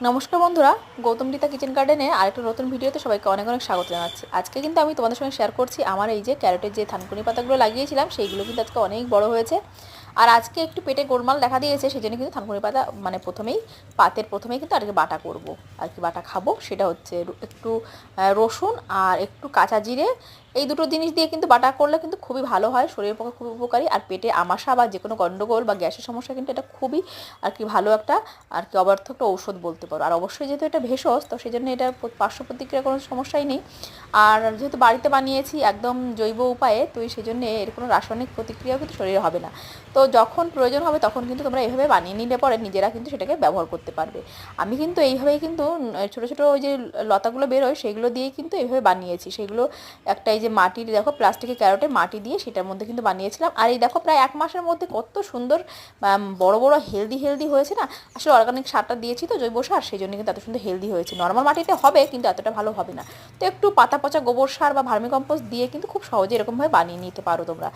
নমস্কার বন্ধুরা, গৌতম রীতা কিচেন গার্ডেনে আরেকটা নতুন ভিডিওতে সবাইকে অনেক অনেক স্বাগত জানাচ্ছি। আজকে কিন্তু আমি তোমাদের সঙ্গে শেয়ার করছি আমার এই যে ক্যারোটের যে থানকুনি পাতাগুলো লাগিয়েছিলাম, সেইগুলো কিন্তু আজকে অনেক বড় হয়েছে। আর আজকে একটু পেটে গোলমাল দেখা দিয়েছে সেই জন্য কিন্তু থানকুনি পাতা মানে প্রথমেই, পাতের প্রথমেই কিন্তু আজকে বাটা করব। আর কি বাটা খাব সেটা হচ্ছে একটু রসুন আর একটু কাঁচা জিরে এই দুটো জিনিস দিয়ে কিন্তু বাটা করলে কিন্তু খুবই ভালো হয়, শরীরের পক্ষে খুবই উপকারী। আর পেটে আমাশা বা যে কোনো গণ্ডগোল বা গ্যাসের সমস্যা কিন্তু এটা খুবই আর কি ভালো একটা আর কি অব্যর্থ একটা ঔষধ বলতে পারো। আর অবশ্যই যেহেতু এটা ভেষজ, তো সেই জন্য এটা পার্শ্ব প্রতিক্রিয়া কোনো সমস্যাই নেই। আর যেহেতু বাড়িতে বানিয়েছি একদম জৈব উপায়ে, তো সেই জন্য এর কোনো রাসায়নিক প্রতিক্রিয়াও কিন্তু শরীরে হবে না। তো যখন প্রয়োজন হবে তখন কিন্তু তোমরা এইভাবে বানিয়ে নিলে পরে নিজেরা কিন্তু সেটাকে ব্যবহার করতে পারবে। আমি কিন্তু এইভাবেই কিন্তু ছোটো ছোটো ওই যে লতাগুলো বেরোয়, সেগুলো দিয়েই কিন্তু এইভাবে বানিয়েছি। সেগুলো একটা এই যে মাটির, দেখো প্লাস্টিকের ক্যারোটে মাটি দিয়ে সেটার মধ্যে কিন্তু বানিয়েছিলাম। আর এই দেখো প্রায় এক মাসের মধ্যে কত সুন্দর বড় বড় হেলদি হেলদি হয়েছে না? আসলে অর্গানিক সারটা দিয়েছি তো জৈব সার, সেই জন্য কিন্তু এত সুন্দর হেলদি হয়েছে। নর্মাল মাটিতে হবে কিন্তু এতটা ভালো হবে না। তো একটু পাতা পচা গোবর সার বা ভার্মিকম্পোস্ট দিয়ে কিন্তু খুব সহজে এরকমভাবে বানিয়ে নিতে পারো তোমরা।